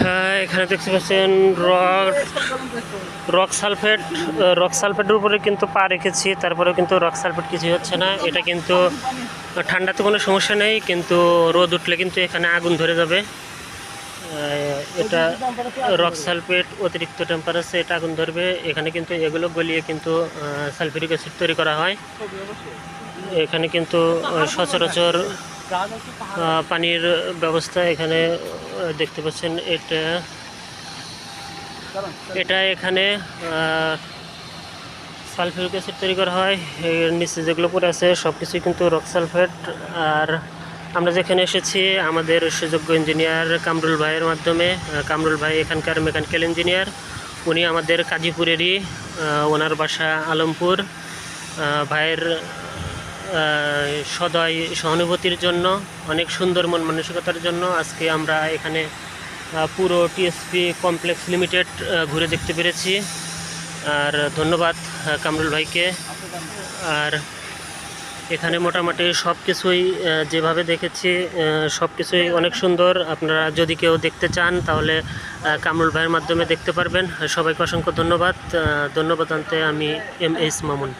হ্যাঁ এখানে দেখতে পাচ্ছেন রক রক সালফেট, রক সালফেটের উপরে কিন্তু পা রেখেছি, তারপরেও কিন্তু রক সালফেট কিছুই হচ্ছে না। এটা কিন্তু ঠান্ডাতে কোনো সমস্যা নেই, কিন্তু রোদ উঠলে কিন্তু এখানে আগুন ধরে যাবে। এটা রক সালফেট, অতিরিক্ত টেম্পারেচার এটা আগুন ধরবে। এখানে কিন্তু এগুলো গলিয়ে কিন্তু সালফিউরিক অ্যাসিড তৈরি করা হয়। এখানে কিন্তু সচরাচর পানির ব্যবস্থা এখানে দেখতে পাচ্ছেন এটা। এটা এখানে সালফিউরিক অ্যাসিড তৈরি করা হয়। এর নিচে যেগুলো পড়ে আছে সব কিছুই কিন্তু রক সালফেট আর আমরা যেখানে এসেছি, আমাদের সুযোগ্য ইঞ্জিনিয়ার কামরুল ভাইয়ের মাধ্যমে কামরুল ভাই এখানকার মেকানিক্যাল ইঞ্জিনিয়ার উনি আমাদের কাজীপুরেরই ওনার বাসা আলমপুর। ভাইয়ের সদয় সহানুভূতির জন্য, অনেক সুন্দর মন মানসিকতার জন্য আজকে আমরা এখানে পুরো টিএসপি কমপ্লেক্স লিমিটেড ঘুরে দেখতে পেরেছি। আর ধন্যবাদ কামরুল ভাইকে। আর এখানে মোটামুটি সব কিছুই যেভাবে দেখেছি সব কিছুই অনেক সুন্দর। আপনারা যদি কেউ দেখতে চান, তাহলে কামরুল ভাইয়ের মাধ্যমে দেখতে পারবেন। সবাইকে অসংখ্য ধন্যবাদ। ধন্যবাদ আনতে আমি এম এইচ মামুন।